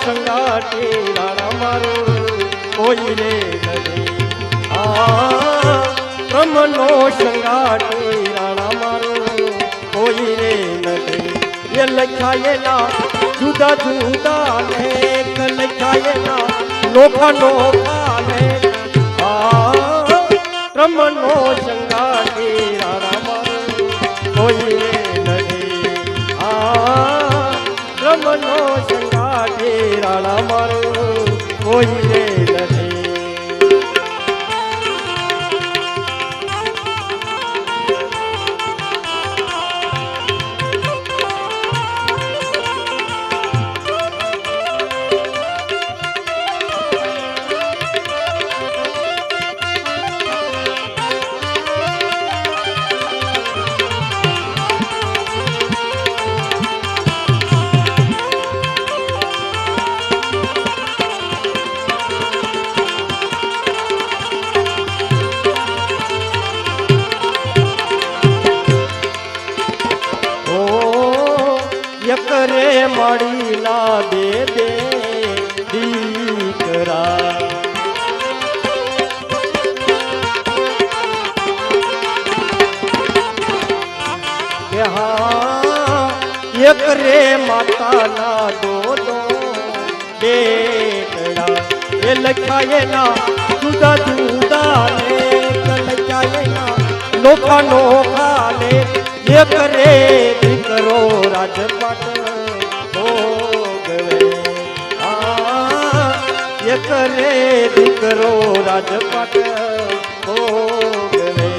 સંગાટી રાણા મારો કોઈ રે નથી આ બ્રહ્મનો સંગાટી રાણા મારો કોઈ રે નથી એ લખાયેલા જુદા જુદા લેખ લખાયેલા નોખા નોખા ને આ બ્રહ્મનો સંગાટી રાણા મારો કોઈ સંગાટી રાણા મારું કોઈ રે યકરે મળી ના દે દે દીકરા હા યકરે માતાના દો દો બેટડા એ લખાયેલા જુદા જુદા લેખ ના નોખા નોખા ને એક રે દીકરો રાજપાટ ભોગવે. આ એક રે દીકરો રાજપાટ ભોગવે.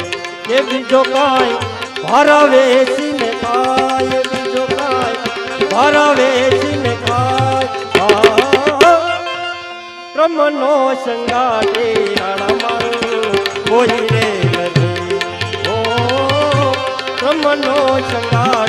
કે બીજો કાંઈ ભરાવે સિને ખાય, બીજો કાંઈ ભરાવે સિને ખાય. બ્રહ્મનો સંગાટે રાણા મારું કોઈ મનોજલા